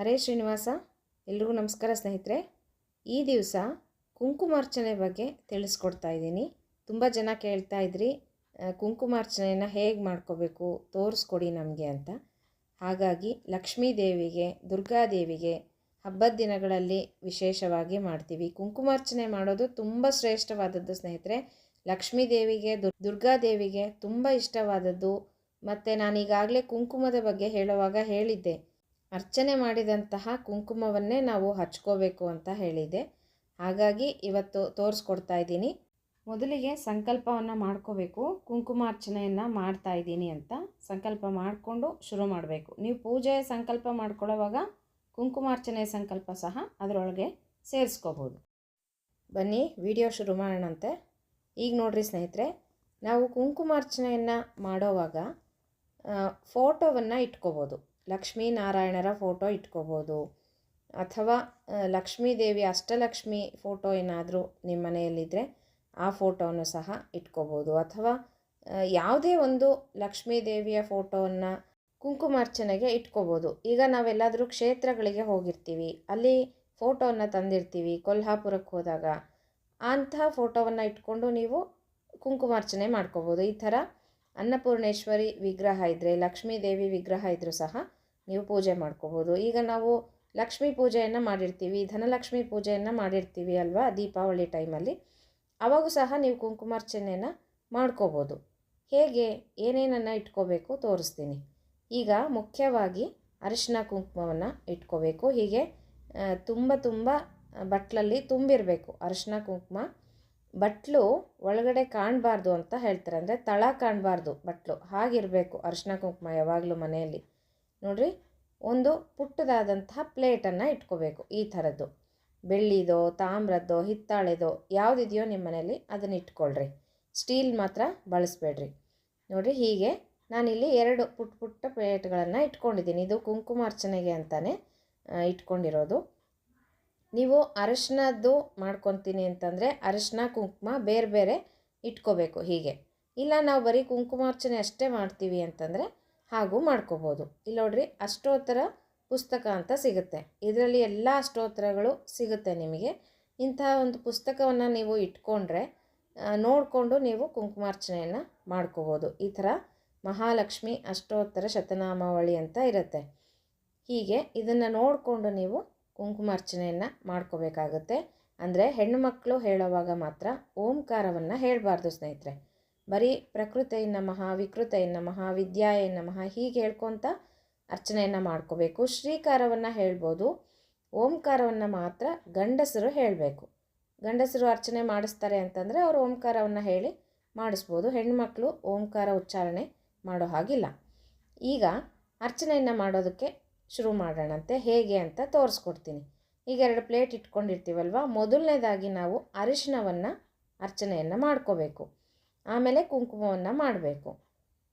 ಹರೇ ಶ್ರೀನಿವಾಸ, ಎಲ್ರಿಗೂ ನಮಸ್ಕಾರ ಸ್ನೇಹಿತರೆ. ಈ ದಿವಸ ಕುಂಕುಮಾರ್ಚನೆ ಬಗ್ಗೆ ತಿಳಿಸ್ಕೊಡ್ತಾ ಇದ್ದೀನಿ. ತುಂಬ ಜನ ಕೇಳ್ತಾ ಇದ್ರಿ ಕುಂಕುಮಾರ್ಚನೆಯನ್ನು ಹೇಗೆ ಮಾಡ್ಕೋಬೇಕು, ತೋರಿಸ್ಕೊಡಿ ನಮಗೆ ಅಂತ. ಹಾಗಾಗಿ ಲಕ್ಷ್ಮೀ ದೇವಿಗೆ ದುರ್ಗಾದೇವಿಗೆ ಹಬ್ಬದ ದಿನಗಳಲ್ಲಿ ವಿಶೇಷವಾಗಿ ಮಾಡ್ತೀವಿ. ಕುಂಕುಮಾರ್ಚನೆ ಮಾಡೋದು ತುಂಬ ಶ್ರೇಷ್ಠವಾದದ್ದು ಸ್ನೇಹಿತರೆ. ಲಕ್ಷ್ಮೀ ದೇವಿಗೆ, ದುರ್ ದುರ್ಗಾದೇವಿಗೆ ತುಂಬ ಇಷ್ಟವಾದದ್ದು. ಮತ್ತು ನಾನೀಗಾಗಲೇ ಕುಂಕುಮದ ಬಗ್ಗೆ ಹೇಳುವಾಗ ಹೇಳಿದ್ದೆ. ಅರ್ಚನೆ ಮಾಡಿದಂತಹ ಕುಂಕುಮವನ್ನೇ ನಾವು ಹಚ್ಕೋಬೇಕು ಅಂತ ಹೇಳಿದೆ. ಹಾಗಾಗಿ ಇವತ್ತು ತೋರಿಸ್ಕೊಡ್ತಾ ಇದ್ದೀನಿ. ಮೊದಲಿಗೆ ಸಂಕಲ್ಪವನ್ನು ಮಾಡ್ಕೋಬೇಕು. ಕುಂಕುಮಾರ್ಚನೆಯನ್ನು ಮಾಡ್ತಾ ಇದ್ದೀನಿ ಅಂತ ಸಂಕಲ್ಪ ಮಾಡಿಕೊಂಡು ಶುರು ಮಾಡಬೇಕು. ನೀವು ಪೂಜೆಯ ಸಂಕಲ್ಪ ಮಾಡ್ಕೊಳ್ಳೋವಾಗ ಕುಂಕುಮಾರ್ಚನೆಯ ಸಂಕಲ್ಪ ಸಹ ಅದರೊಳಗೆ ಸೇರಿಸ್ಕೋಬೋದು. ಬನ್ನಿ, ವಿಡಿಯೋ ಶುರು ಮಾಡೋಣಂತೆ. ಈಗ ನೋಡಿರಿ ಸ್ನೇಹಿತರೆ, ನಾವು ಕುಂಕುಮಾರ್ಚನೆಯನ್ನು ಮಾಡೋವಾಗ ಫೋಟೋವನ್ನು ಇಟ್ಕೋಬೋದು. ಲಕ್ಷ್ಮೀನಾರಾಯಣರ ಫೋಟೋ ಇಟ್ಕೋಬೋದು. ಅಥವಾ ಲಕ್ಷ್ಮೀದೇವಿ ಲಕ್ಷ್ಮೀ ದೇವಿ ಅಷ್ಟಲಕ್ಷ್ಮಿ ಫೋಟೋ ಏನಾದರೂ ನಿಮ್ಮ ಮನೆಯಲ್ಲಿದ್ದರೆ ಆ ಫೋಟೋವನ್ನು ಸಹ ಇಟ್ಕೋಬೋದು. ಅಥವಾ ಯಾವುದೇ ಒಂದು ಲಕ್ಷ್ಮೀ ದೇವಿಯ ಫೋಟೋವನ್ನು ಕುಂಕುಮಾರ್ಚನೆಗೆ ಇಟ್ಕೋಬೋದು. ಈಗ ನಾವೆಲ್ಲಾದರೂ ಕ್ಷೇತ್ರಗಳಿಗೆ ಹೋಗಿರ್ತೀವಿ. ಅಲ್ಲಿ ಫೋಟೋವನ್ನು ತಂದಿರ್ತೀವಿ ಕೊಲ್ಹಾಪುರಕ್ಕೆ ಹೋದಾಗ. ಅಂತಹ ಫೋಟೋವನ್ನು ಇಟ್ಕೊಂಡು ನೀವು ಕುಂಕುಮಾರ್ಚನೆ ಮಾಡ್ಕೋಬೋದು. ಈ ಥರ ಅನ್ನಪೂರ್ಣೇಶ್ವರಿ ವಿಗ್ರಹ ಇದ್ದರೆ ಲಕ್ಷ್ಮೀ ದೇವಿ ವಿಗ್ರಹ ಇದ್ದರೂ ಸಹ ನೀವು ಪೂಜೆ ಮಾಡ್ಕೋಬೋದು. ಈಗ ನಾವು ಲಕ್ಷ್ಮೀ ಪೂಜೆಯನ್ನು ಮಾಡಿರ್ತೀವಿ, ಧನಲಕ್ಷ್ಮಿ ಪೂಜೆಯನ್ನು ಮಾಡಿರ್ತೀವಿ ಅಲ್ವಾ ದೀಪಾವಳಿ ಟೈಮಲ್ಲಿ? ಅವಾಗೂ ಸಹ ನೀವು ಕುಂಕುಮಾರ್ಚನೆಯನ್ನು ಮಾಡ್ಕೋಬೋದು. ಹೇಗೆ? ಏನೇನನ್ನು ಇಟ್ಕೋಬೇಕು ತೋರಿಸ್ತೀನಿ. ಈಗ ಮುಖ್ಯವಾಗಿ ಅರಿಶಿನ ಕುಂಕುಮವನ್ನು ಇಟ್ಕೋಬೇಕು. ಹೀಗೆ ತುಂಬ ತುಂಬ ಬಟ್ಲಲ್ಲಿ ತುಂಬಿರಬೇಕು ಅರಿಶಿನ ಕುಂಕುಮ. ಬಟ್ಲು ಒಳಗಡೆ ಕಾಣಬಾರ್ದು ಅಂತ ಹೇಳ್ತಾರೆ. ಅಂದರೆ ತಳ ಕಾಣಬಾರ್ದು ಬಟ್ಲು. ಹಾಗಿರಬೇಕು ಅರಿಶಿನ ಕುಂಕುಮ ಯಾವಾಗಲೂ ಮನೆಯಲ್ಲಿ. ನೋಡಿರಿ, ಒಂದು ಪುಟ್ಟದಾದಂತಹ ಪ್ಲೇಟನ್ನು ಇಟ್ಕೋಬೇಕು ಈ ಥರದ್ದು. ಬೆಳ್ಳಿದೋ, ತಾಮ್ರದ್ದೋ, ಹಿತ್ತಾಳೆದೋ ಯಾವುದಿದೆಯೋ ನಿಮ್ಮ ಮನೆಯಲ್ಲಿ ಅದನ್ನು ಇಟ್ಕೊಳ್ರಿ. ಸ್ಟೀಲ್ ಮಾತ್ರ ಬಳಸಬೇಡ್ರಿ. ನೋಡಿರಿ, ಹೀಗೆ ನಾನಿಲ್ಲಿ ಎರಡು ಪುಟ್ಟ ಪುಟ್ಟ ಪ್ಲೇಟ್ಗಳನ್ನು ಇಟ್ಕೊಂಡಿದ್ದೀನಿ. ಇದು ಕುಂಕುಮಾರ್ಚನೆಗೆ ಅಂತಲೇ ಇಟ್ಕೊಂಡಿರೋದು. ನೀವು ಅರಶಿನದ್ದು ಮಾಡ್ಕೊತೀನಿ ಅಂತಂದರೆ ಅರಶಿನ, ಕುಂಕುಮ ಬೇರೆ ಬೇರೆ ಇಟ್ಕೋಬೇಕು ಹೀಗೆ. ಇಲ್ಲ ನಾವು ಬರೀ ಕುಂಕುಮಾರ್ಚನೆ ಅಷ್ಟೇ ಮಾಡ್ತೀವಿ ಅಂತಂದರೆ ಹಾಗೂ ಮಾಡ್ಕೋಬೋದು. ಇಲ್ಲಿ ನೋಡ್ರಿ ಅಷ್ಟೋತ್ತರ ಪುಸ್ತಕ ಅಂತ ಸಿಗುತ್ತೆ. ಇದರಲ್ಲಿ ಎಲ್ಲ ಅಷ್ಟೋತ್ತರಗಳು ಸಿಗುತ್ತೆ ನಿಮಗೆ. ಇಂತಹ ಒಂದು ಪುಸ್ತಕವನ್ನು ನೀವು ಇಟ್ಕೊಂಡ್ರೆ ನೋಡಿಕೊಂಡು ನೀವು ಕುಂಕುಮಾರ್ಚನೆಯನ್ನು ಮಾಡ್ಕೋಬೋದು. ಈ ಥರ ಮಹಾಲಕ್ಷ್ಮಿ ಅಷ್ಟೋತ್ತರ ಶತನಾಮಾವಳಿ ಅಂತ ಇರುತ್ತೆ. ಹೀಗೆ ಇದನ್ನು ನೋಡಿಕೊಂಡು ನೀವು ಕುಂಕುಮಾರ್ಚನೆಯನ್ನು ಮಾಡ್ಕೋಬೇಕಾಗುತ್ತೆ. ಅಂದರೆ ಹೆಣ್ಣುಮಕ್ಕಳು ಹೇಳುವಾಗ ಮಾತ್ರ ಓಂಕಾರವನ್ನು ಹೇಳಬಾರ್ದು ಸ್ನೇಹಿತರೆ. ಬರೀ ಪ್ರಕೃತಿಯ ನಮಃ ವಿಕೃತಯ ನಮಃ ವಿದ್ಯಾಯ ನಮಃ ಹೀಗೆ ಹೇಳ್ಕೊತ ಅರ್ಚನೆಯನ್ನು ಮಾಡ್ಕೋಬೇಕು. ಶ್ರೀಕಾರವನ್ನು ಹೇಳ್ಬೋದು. ಓಂಕಾರವನ್ನು ಮಾತ್ರ ಗಂಡಸರು ಹೇಳಬೇಕು. ಗಂಡಸರು ಅರ್ಚನೆ ಮಾಡಿಸ್ತಾರೆ ಅಂತಂದರೆ ಅವರು ಓಂಕಾರವನ್ನು ಹೇಳಿ ಮಾಡಿಸ್ಬೋದು. ಹೆಣ್ಮಕ್ಳು ಓಂಕಾರ ಉಚ್ಚಾರಣೆ ಮಾಡೋ ಹಾಗಿಲ್ಲ. ಈಗ ಅರ್ಚನೆಯನ್ನು ಮಾಡೋದಕ್ಕೆ ಶುರು ಮಾಡೋಣಂತೆ, ಹೇಗೆ ಅಂತ ತೋರಿಸ್ಕೊಡ್ತೀನಿ. ಈಗ ಎರಡು ಪ್ಲೇಟ್ ಇಟ್ಕೊಂಡಿರ್ತೀವಲ್ವ? ಮೊದಲನೇದಾಗಿ ನಾವು ಅರಿಶಿನವನ್ನು ಅರ್ಚನೆಯನ್ನು ಮಾಡ್ಕೋಬೇಕು. ಆಮೇಲೆ ಕುಂಕುಮವನ್ನು ಮಾಡಬೇಕು.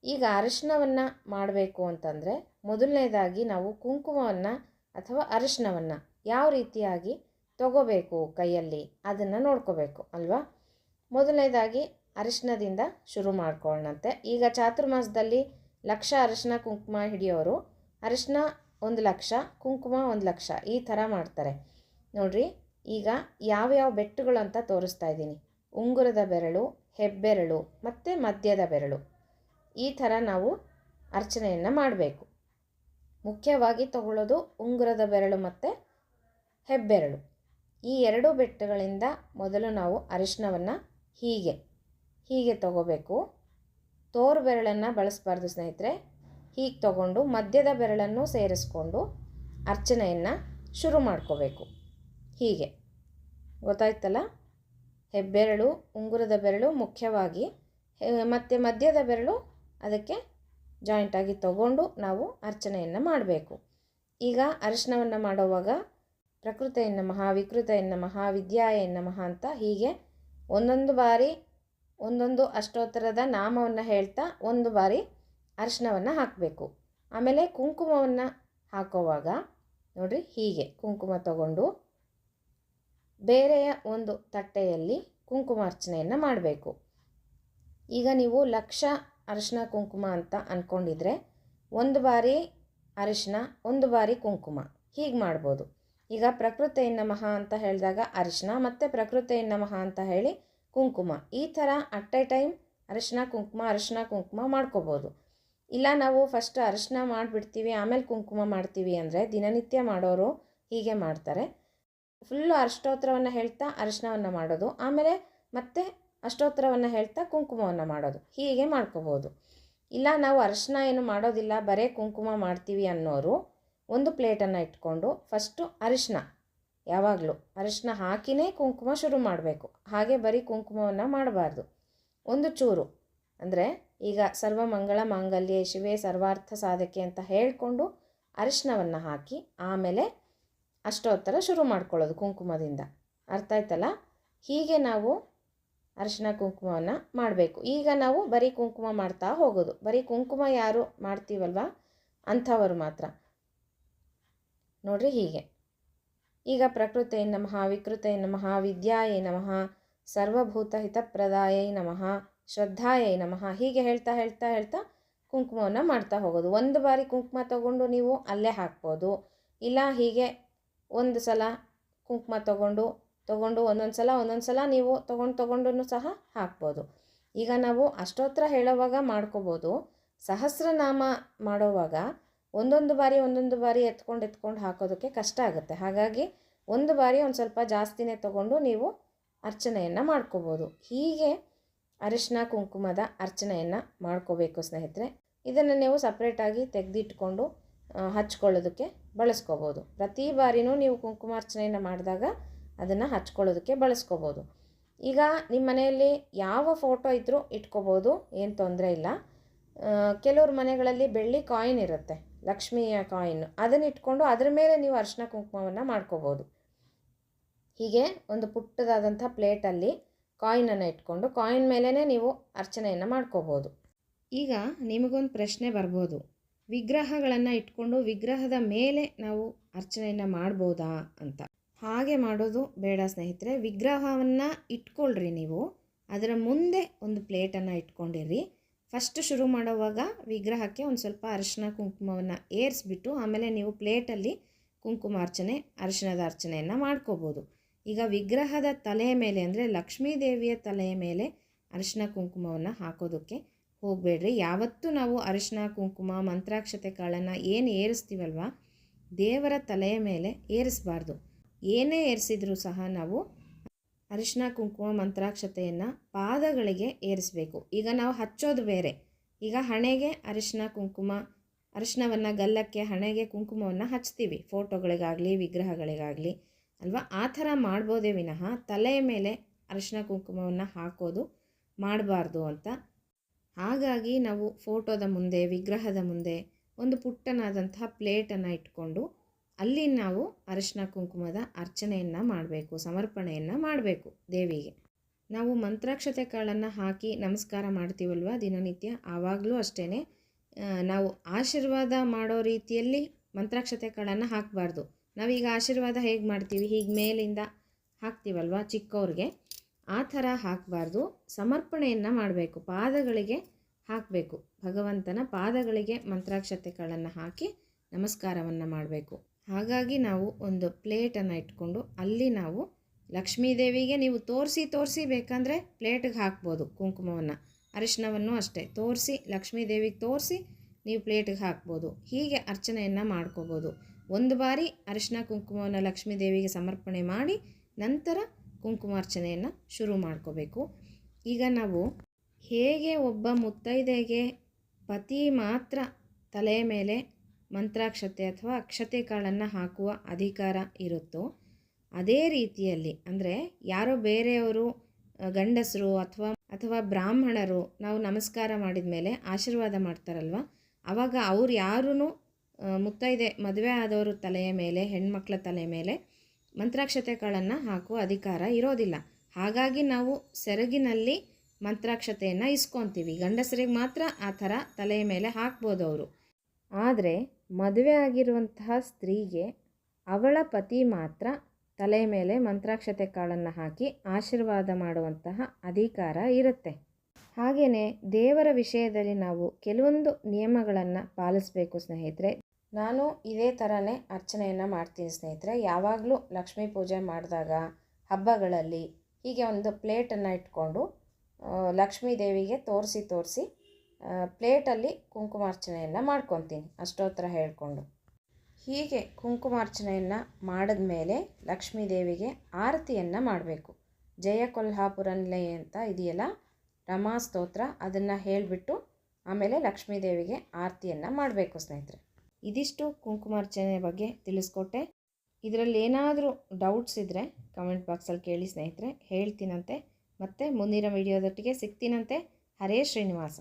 ಈಗ ಅರಿಶಿನವನ್ನು ಮಾಡಬೇಕು ಅಂತಂದರೆ ಮೊದಲನೇದಾಗಿ ನಾವು ಕುಂಕುಮವನ್ನು ಅಥವಾ ಅರಿಶಿನವನ್ನು ಯಾವ ರೀತಿಯಾಗಿ ತಗೋಬೇಕು ಕೈಯಲ್ಲಿ ಅದನ್ನು ನೋಡ್ಕೋಬೇಕು, ಅಲ್ವಾ? ಮೊದಲನೇದಾಗಿ ಅರಿಶಿನದಿಂದ ಶುರು ಮಾಡ್ಕೊಳ್ಳೋಣಂತೆ ಈಗ ಚಾತುರ್ಮಾಸದಲ್ಲಿ ಲಕ್ಷ ಅರಿಶಿನ ಕುಂಕುಮ ಹಿಡಿಯೋರು. ಅರಿಶಿನ ಒಂದು ಲಕ್ಷ, ಕುಂಕುಮ ಒಂದು ಲಕ್ಷ, ಈ ಥರ ಮಾಡ್ತಾರೆ. ನೋಡ್ರಿ, ಈಗ ಯಾವ್ಯಾವ ಬೆಟ್ಟುಗಳು ಅಂತ ತೋರಿಸ್ತಾ ಇದ್ದೀನಿ. ಉಂಗುರದ ಬೆರಳು, ಹೆಬ್ಬೆರಳು, ಮತ್ತು ಮಧ್ಯದ ಬೆರಳು. ಈ ಥರ ನಾವು ಅರ್ಚನೆಯನ್ನು ಮಾಡಬೇಕು. ಮುಖ್ಯವಾಗಿ ತಗೊಳ್ಳೋದು ಉಂಗುರದ ಬೆರಳು ಮತ್ತು ಹೆಬ್ಬೆರಳು. ಈ ಎರಡು ಬೆಟ್ಟಗಳಿಂದ ಮೊದಲು ನಾವು ಅರಿಶಿನವನ್ನು ಹೀಗೆ ಹೀಗೆ ತಗೋಬೇಕು. ತೋರು ಬೆರಳನ್ನು ಬಳಸಬಾರ್ದು ಸ್ನೇಹಿತರೆ. ಹೀಗೆ ತಗೊಂಡು ಮಧ್ಯದ ಬೆರಳನ್ನು ಸೇರಿಸ್ಕೊಂಡು ಅರ್ಚನೆಯನ್ನು ಶುರು ಮಾಡ್ಕೋಬೇಕು. ಹೀಗೆ. ಗೊತ್ತಾಯ್ತಲ್ಲ? ಹೆಬ್ಬೆರಳು, ಉಂಗುರದ ಬೆರಳು ಮುಖ್ಯವಾಗಿ ಮತ್ತು ಮಧ್ಯದ ಬೆರಳು ಅದಕ್ಕೆ ಜಾಯಿಂಟಾಗಿ ತಗೊಂಡು ನಾವು ಅರ್ಚನೆಯನ್ನು ಮಾಡಬೇಕು. ಈಗ ಅರಿಶಿನವನ್ನು ಮಾಡುವಾಗ ಪ್ರಕೃತಿಯ ಮಹಾ ವಿಕೃತಿಯ ಮಹಾ ವಿದ್ಯಾಯ ಮಹಾ ಅಂತ ಹೀಗೆ ಒಂದೊಂದು ಬಾರಿ ಒಂದೊಂದು ಅಷ್ಟೋತ್ತರದ ನಾಮವನ್ನು ಹೇಳ್ತಾ ಒಂದು ಬಾರಿ ಅರಿಶಿನವನ್ನು ಹಾಕಬೇಕು. ಆಮೇಲೆ ಕುಂಕುಮವನ್ನು ಹಾಕೋವಾಗ ನೋಡಿರಿ ಹೀಗೆ ಕುಂಕುಮ ತಗೊಂಡು ಬೇರೆಯ ಒಂದು ತಟ್ಟೆಯಲ್ಲಿ ಕುಂಕುಮ ಅರ್ಚನೆಯನ್ನು ಮಾಡಬೇಕು. ಈಗ ನೀವು ಲಕ್ಷ ಅರಿಶಿನ ಕುಂಕುಮ ಅಂತ ಅಂದ್ಕೊಂಡಿದ್ರೆ ಒಂದು ಬಾರಿ ಅರಿಶಿನ ಒಂದು ಬಾರಿ ಕುಂಕುಮ ಹೀಗೆ ಮಾಡ್ಬೋದು. ಈಗ ಪ್ರಕೃತಿಯ ನಮಃ ಅಂತ ಹೇಳಿದಾಗ ಅರಿಶಿನ ಮತ್ತು ಪ್ರಕೃತಿಯ ನಮಃ ಅಂತ ಹೇಳಿ ಕುಂಕುಮ. ಈ ಥರ ಅಟ್ ಎ ಟೈಮ್ ಅರಿಶಿನ ಕುಂಕುಮ ಅರಿಶಿನ ಕುಂಕುಮ ಮಾಡ್ಕೋಬೋದು. ಇಲ್ಲ ನಾವು ಫಸ್ಟ್ ಅರಿಶಿನ ಮಾಡಿಬಿಡ್ತೀವಿ, ಆಮೇಲೆ ಕುಂಕುಮ ಮಾಡ್ತೀವಿ ಅಂದರೆ ದಿನನಿತ್ಯ ಮಾಡೋರು ಹೀಗೆ ಮಾಡ್ತಾರೆ. ಫುಲ್ಲು ಅಷ್ಟೋತ್ತರವನ್ನು ಹೇಳ್ತಾ ಅರಿಶಿನವನ್ನು ಮಾಡೋದು, ಆಮೇಲೆ ಮತ್ತೆ ಅಷ್ಟೋತ್ತರವನ್ನು ಹೇಳ್ತಾ ಕುಂಕುಮವನ್ನು ಮಾಡೋದು, ಹೀಗೆ ಮಾಡ್ಕೋಬೋದು. ಇಲ್ಲ ನಾವು ಅರಿಶಿನ ಏನು ಮಾಡೋದಿಲ್ಲ, ಬರೀ ಕುಂಕುಮ ಮಾಡ್ತೀವಿ ಅನ್ನೋರು ಒಂದು ಪ್ಲೇಟನ್ನು ಇಟ್ಕೊಂಡು ಫಸ್ಟು ಅರಿಶಿನ, ಯಾವಾಗಲೂ ಅರಿಶಿನ ಹಾಕಿನೇ ಕುಂಕುಮ ಶುರು ಮಾಡಬೇಕು, ಹಾಗೆ ಬರೀ ಕುಂಕುಮವನ್ನು ಮಾಡಬಾರ್ದು. ಒಂದು ಚೂರು ಅಂದರೆ ಈಗ ಸರ್ವಮಂಗಳ ಮಾಂಗಲ್ಯ ಶಿವೆ ಸರ್ವಾರ್ಥ ಸಾಧಕೆ ಅಂತ ಹೇಳಿಕೊಂಡು ಅರಿಶಿನವನ್ನು ಹಾಕಿ ಆಮೇಲೆ ಅಷ್ಟೋತ್ತರ ಶುರು ಮಾಡ್ಕೊಳ್ಳೋದು ಕುಂಕುಮದಿಂದ. ಅರ್ಥ ಆಯ್ತಲ್ಲ? ಹೀಗೆ ನಾವು ಅರಿಶಿನ ಕುಂಕುಮವನ್ನು ಮಾಡಬೇಕು. ಈಗ ನಾವು ಬರೀ ಕುಂಕುಮ ಮಾಡ್ತಾ ಹೋಗೋದು. ಬರೀ ಕುಂಕುಮ ಯಾರು ಮಾಡ್ತೀವಲ್ವ? ಅಂಥವರು ಮಾತ್ರ. ನೋಡ್ರಿ ಹೀಗೆ. ಈಗ ಪ್ರಕೃತೈ ನಮಃ, ವಿಕೃತೈ ನಮಃ, ವಿದ್ಯಾಯೈ ನಮಃ ಸರ್ವಭೂತ ಹಿತಪ್ರದಾಯೈ ನಮಃ ಶ್ರದ್ಧಾಯೈ ನಮಃ. ಹೀಗೆ ಹೇಳ್ತಾ ಹೇಳ್ತಾ ಹೇಳ್ತಾ ಕುಂಕುಮವನ್ನು ಮಾಡ್ತಾ ಹೋಗೋದು. ಒಂದು ಬಾರಿ ಕುಂಕುಮ ತಗೊಂಡು ನೀವು ಅಲ್ಲೇ ಹಾಕ್ಬೋದು. ಇಲ್ಲ ಹೀಗೆ ಒಂದು ಸಲ ಕುಂಕುಮ ತಗೊಂಡು ತಗೊಂಡು ಒಂದೊಂದು ಸಲ ಒಂದೊಂದು ಸಲ ನೀವು ತೊಗೊಂಡು ತೊಗೊಂಡು ಸಹ ಹಾಕ್ಬೋದು. ಈಗ ನಾವು ಅಷ್ಟೋತ್ತರ ಹೇಳೋವಾಗ ಮಾಡ್ಕೋಬೋದು. ಸಹಸ್ರನಾಮ ಮಾಡೋವಾಗ ಒಂದೊಂದು ಬಾರಿ ಒಂದೊಂದು ಬಾರಿ ಎತ್ಕೊಂಡು ಎತ್ಕೊಂಡು ಹಾಕೋದಕ್ಕೆ ಕಷ್ಟ ಆಗುತ್ತೆ. ಹಾಗಾಗಿ ಒಂದು ಬಾರಿ ಒಂದು ಸ್ವಲ್ಪ ಜಾಸ್ತಿನೇ ತಗೊಂಡು ನೀವು ಅರ್ಚನೆಯನ್ನು ಮಾಡ್ಕೋಬೋದು. ಹೀಗೆ ಅರಿಶಿನ, ಕುಂಕುಮದ ಅರ್ಚನೆಯನ್ನು ಮಾಡ್ಕೋಬೇಕು ಸ್ನೇಹಿತರೆ. ಇದನ್ನು ನೀವು ಸಪ್ರೇಟಾಗಿ ತೆಗೆದಿಟ್ಕೊಂಡು ಹಚ್ಕೊಳ್ಳೋದಕ್ಕೆ ಬಳಸ್ಕೋಬೋದು. ಪ್ರತಿ ಬಾರಿನೂ ನೀವು ಕುಂಕುಮ ಅರ್ಚನೆಯನ್ನು ಮಾಡಿದಾಗ ಅದನ್ನು ಹಚ್ಕೊಳ್ಳೋದಕ್ಕೆ ಬಳಸ್ಕೋಬೋದು. ಈಗ ನಿಮ್ಮ ಮನೆಯಲ್ಲಿ ಯಾವ ಫೋಟೋ ಇದ್ದರೂ ಇಟ್ಕೋಬೋದು, ಏನು ತೊಂದರೆ ಇಲ್ಲ. ಕೆಲವ್ರ ಮನೆಗಳಲ್ಲಿ ಬೆಳ್ಳಿ ಕಾಯಿನ್ ಇರುತ್ತೆ, ಲಕ್ಷ್ಮಿಯ ಕಾಯಿನ್ ಅದನ್ನು ಇಟ್ಕೊಂಡು ಅದರ ಮೇಲೆ ನೀವು ಅರಿಶಿನ, ಕುಂಕುಮವನ್ನು ಮಾಡ್ಕೋಬೋದು. ಹೀಗೆ ಒಂದು ಪುಟ್ಟದಾದಂಥ ಪ್ಲೇಟಲ್ಲಿ ಕಾಯಿನನ್ನು ಇಟ್ಕೊಂಡು ಕಾಯಿನ್ ಮೇಲೇ ನೀವು ಅರ್ಚನೆಯನ್ನು ಮಾಡ್ಕೋಬೋದು. ಈಗ ನಿಮಗೊಂದು ಪ್ರಶ್ನೆ ಬರ್ಬೋದು. ವಿಗ್ರಹಗಳನ್ನು ಇಟ್ಕೊಂಡು ವಿಗ್ರಹದ ಮೇಲೆ ನಾವು ಅರ್ಚನೆಯನ್ನು ಮಾಡ್ಬೋದಾ ಅಂತ. ಹಾಗೆ ಮಾಡೋದು ಬೇಡ ಸ್ನೇಹಿತರೆ. ವಿಗ್ರಹವನ್ನು ಇಟ್ಕೊಳ್ರಿ ನೀವು. ಅದರ ಮುಂದೆ ಒಂದು ಪ್ಲೇಟನ್ನು ಇಟ್ಕೊಂಡಿರಿ ಫಸ್ಟ್ ಶುರು ಮಾಡುವಾಗ ವಿಗ್ರಹಕ್ಕೆ ಒಂದು ಸ್ವಲ್ಪ ಅರಿಶಿನ ಕುಂಕುಮವನ್ನು ಏರಿಸ್ಬಿಟ್ಟು ಆಮೇಲೆ ನೀವು ಪ್ಲೇಟಲ್ಲಿ ಕುಂಕುಮಾರ್ಚನೆ, ಅರಿಶಿಣದ ಅರ್ಚನೆಯನ್ನು ಮಾಡ್ಕೋಬೋದು. ಈಗ ವಿಗ್ರಹದ ತಲೆಯ ಮೇಲೆ ಅಂದರೆ ಲಕ್ಷ್ಮೀ ದೇವಿಯ ತಲೆಯ ಮೇಲೆ ಅರಿಶಿನ ಕುಂಕುಮವನ್ನು ಹಾಕೋದಕ್ಕೆ ಹೋಗಬೇಡ್ರಿ. ಯಾವತ್ತೂ ನಾವು ಅರಿಶಿನ, ಕುಂಕುಮ, ಮಂತ್ರಾಕ್ಷತೆ ಕಾಳನ್ನು ಏನು ಏರಿಸ್ತೀವಲ್ವ? ದೇವರ ತಲೆಯ ಮೇಲೆ ಏರಿಸಬಾರ್ದು. ಏನೇ ಏರಿಸಿದ್ರೂ ಸಹ ನಾವು ಅರಿಶಿನ, ಕುಂಕುಮ, ಮಂತ್ರಾಕ್ಷತೆಯನ್ನು ಪಾದಗಳಿಗೆ ಏರಿಸಬೇಕು. ಈಗ ನಾವು ಹಚ್ಚೋದು ಬೇರೆ. ಈಗ ಹಣೆಗೆ ಅರಿಶಿನ, ಕುಂಕುಮ, ಅರಿಶಿನವನ್ನು ಗಲ್ಲಕ್ಕೆ ಹಣೆಗೆ ಕುಂಕುಮವನ್ನು ಹಚ್ತೀವಿ. ಫೋಟೋಗಳಿಗಾಗಲಿ, ವಿಗ್ರಹಗಳಿಗಾಗಲಿ. ಅಲ್ವಾ? ಆ ಥರ ಮಾಡ್ಬೋದೇ ವಿನಃ ತಲೆಯ ಮೇಲೆ ಅರಿಶಿನ ಕುಂಕುಮವನ್ನು ಹಾಕೋದು ಮಾಡಬಾರ್ದು ಅಂತ. ಹಾಗಾಗಿ ನಾವು ಫೋಟೋದ ಮುಂದೆ, ವಿಗ್ರಹದ ಮುಂದೆ ಒಂದು ಪುಟ್ಟನಾದಂತಹ ಪ್ಲೇಟನ್ನು ಇಟ್ಕೊಂಡು ಅಲ್ಲಿ ನಾವು ಅರಿಶಿನ ಕುಂಕುಮದ ಅರ್ಚನೆಯನ್ನು ಮಾಡಬೇಕು, ಸಮರ್ಪಣೆಯನ್ನು ಮಾಡಬೇಕು ದೇವಿಗೆ. ನಾವು ಮಂತ್ರಾಕ್ಷತೆ ಕಾಳನ್ನು ಹಾಕಿ ನಮಸ್ಕಾರ ಮಾಡ್ತೀವಲ್ವ ದಿನನಿತ್ಯ? ಆವಾಗಲೂ ಅಷ್ಟೇ ನಾವು ಆಶೀರ್ವಾದ ಮಾಡೋ ರೀತಿಯಲ್ಲಿ ಮಂತ್ರಾಕ್ಷತೆ ಕಾಳನ್ನು ಹಾಕಬಾರ್ದು. ನಾವೀಗ ಆಶೀರ್ವಾದ ಹೇಗೆ ಮಾಡ್ತೀವಿ? ಹೀಗೆ ಮೇಲಿಂದ ಹಾಕ್ತೀವಲ್ವ ಚಿಕ್ಕವ್ರಿಗೆ ಆ ಥರ ಹಾಕಬಾರ್ದು. ಸಮರ್ಪಣೆಯನ್ನು ಮಾಡಬೇಕು. ಪಾದಗಳಿಗೆ ಹಾಕಬೇಕು. ಭಗವಂತನ ಪಾದಗಳಿಗೆ ಮಂತ್ರಾಕ್ಷತೆಗಳನ್ನು ಹಾಕಿ ನಮಸ್ಕಾರವನ್ನು ಮಾಡಬೇಕು. ಹಾಗಾಗಿ ನಾವು ಒಂದು ಪ್ಲೇಟನ್ನು ಇಟ್ಕೊಂಡು ಅಲ್ಲಿ ನಾವು ಲಕ್ಷ್ಮೀದೇವಿಗೆ ನೀವು ತೋರಿಸಿ ತೋರಿಸಿ ಬೇಕಂದರೆ ಪ್ಲೇಟಿಗೆ ಹಾಕ್ಬೋದು ಕುಂಕುಮವನ್ನು. ಅರಿಶಿನವನ್ನು ಅಷ್ಟೇ. ತೋರಿಸಿ ಲಕ್ಷ್ಮೀದೇವಿಗೆ ತೋರಿಸಿ ನೀವು ಪ್ಲೇಟಿಗೆ ಹಾಕ್ಬೋದು. ಹೀಗೆ ಅರ್ಚನೆಯನ್ನು ಮಾಡ್ಕೋಬೋದು. ಒಂದು ಬಾರಿ ಅರಿಶಿನ ಕುಂಕುಮವನ್ನು ಲಕ್ಷ್ಮೀದೇವಿಗೆ ಸಮರ್ಪಣೆ ಮಾಡಿ ನಂತರ ಕುಂಕುಮಾರ್ಚನೆಯನ್ನು ಶುರು ಮಾಡ್ಕೋಬೇಕು. ಈಗ ನಾವು ಹೇಗೆ ಒಬ್ಬ ಮುತ್ತೈದೆಗೆ ಪತಿ ಮಾತ್ರ ತಲೆಯ ಮೇಲೆ ಮಂತ್ರಾಕ್ಷತೆ ಅಥವಾ ಅಕ್ಷತೆ ಕಾಳನ್ನು ಹಾಕುವ ಅಧಿಕಾರ ಇರುತ್ತೋ, ಅದೇ ರೀತಿಯಲ್ಲಿ ಅಂದರೆ ಯಾರೋ ಬೇರೆಯವರು ಗಂಡಸರು ಅಥವಾ ಅಥವಾ ಬ್ರಾಹ್ಮಣರು ನಾವು ನಮಸ್ಕಾರ ಮಾಡಿದ ಮೇಲೆ ಆಶೀರ್ವಾದ ಮಾಡ್ತಾರಲ್ವ, ಅವಾಗ ಅವ್ರು ಯಾರೂ ಮುತ್ತೈದೆ, ಮದುವೆ ಆದವರು ತಲೆಯ ಮೇಲೆ, ಹೆಣ್ಮಕ್ಳ ತಲೆ ಮೇಲೆ ಮಂತ್ರಾಕ್ಷತೆಗಳನ್ನು ಹಾಕುವ ಅಧಿಕಾರ ಇರೋದಿಲ್ಲ. ಹಾಗಾಗಿ ನಾವು ಸೆರಗಿನಲ್ಲಿ ಮಂತ್ರಾಕ್ಷತೆಯನ್ನು ಇಸ್ಕೊತೀವಿ. ಗಂಡಸರಿಗೆ ಮಾತ್ರ ಆ ಥರ ತಲೆಯ ಮೇಲೆ ಹಾಕ್ಬೋದು ಅವರು. ಆದರೆ ಮದುವೆ ಆಗಿರುವಂತಹ ಸ್ತ್ರೀಗೆ ಅವಳ ಪತಿ ಮಾತ್ರ ತಲೆಯ ಮೇಲೆ ಮಂತ್ರಾಕ್ಷತೆ ಕಾಳನ್ನು ಹಾಕಿ ಆಶೀರ್ವಾದ ಮಾಡುವಂತಹ ಅಧಿಕಾರ ಇರುತ್ತೆ. ಹಾಗೆಯೇ ದೇವರ ವಿಷಯದಲ್ಲಿ ನಾವು ಕೆಲವೊಂದು ನಿಯಮಗಳನ್ನು ಪಾಲಿಸಬೇಕು ಸ್ನೇಹಿತರೆ. ನಾನು ಇದೇ ಥರನೇ ಅರ್ಚನೆಯನ್ನು ಮಾಡ್ತೀನಿ ಸ್ನೇಹಿತರೆ. ಯಾವಾಗಲೂ ಲಕ್ಷ್ಮೀ ಪೂಜೆ ಮಾಡಿದಾಗ ಹಬ್ಬಗಳಲ್ಲಿ ಹೀಗೆ ಒಂದು ಪ್ಲೇಟನ್ನು ಇಟ್ಕೊಂಡು ಲಕ್ಷ್ಮೀ ದೇವಿಗೆ ತೋರಿಸಿ ತೋರಿಸಿ ಪ್ಲೇಟಲ್ಲಿ ಕುಂಕುಮಾರ್ಚನೆಯನ್ನು ಮಾಡ್ಕೊತೀನಿ ಅಷ್ಟೋತ್ತರ ಹೇಳ್ಕೊಂಡು. ಹೀಗೆ ಕುಂಕುಮಾರ್ಚನೆಯನ್ನು ಮಾಡಿದ ಮೇಲೆ ಲಕ್ಷ್ಮೀ ದೇವಿಗೆ ಆರತಿಯನ್ನು ಮಾಡಬೇಕು. ಜಯ ಕೊಲ್ಹಾಪುರನ್ಲೆ ಅಂತ ಇದೆಯಲ್ಲ, ರಮಾ ಸ್ತೋತ್ರ ಅದನ್ನು ಹೇಳಿಬಿಟ್ಟು ಆಮೇಲೆ ಲಕ್ಷ್ಮೀ ದೇವಿಗೆ ಆರತಿಯನ್ನು ಮಾಡಬೇಕು ಸ್ನೇಹಿತರೆ. ಇದಿಷ್ಟು ಕುಂಕುಮಾರ್ಚನೆ ಬಗ್ಗೆ ತಿಳಿಸ್ಕೊಟ್ಟೆ. ಇದರಲ್ಲಿ ಏನಾದರೂ ಡೌಟ್ಸ್ ಇದ್ದರೆ ಕಮೆಂಟ್ ಬಾಕ್ಸಲ್ಲಿ ಕೇಳಿ ಸ್ನೇಹಿತರೆ, ಹೇಳ್ತೀನಂತೆ. ಮತ್ತು ಮುಂದಿನ ವಿಡಿಯೋದೊಟ್ಟಿಗೆ ಸಿಗ್ತೀನಂತೆ. ಹರೇ ಶ್ರೀನಿವಾಸ.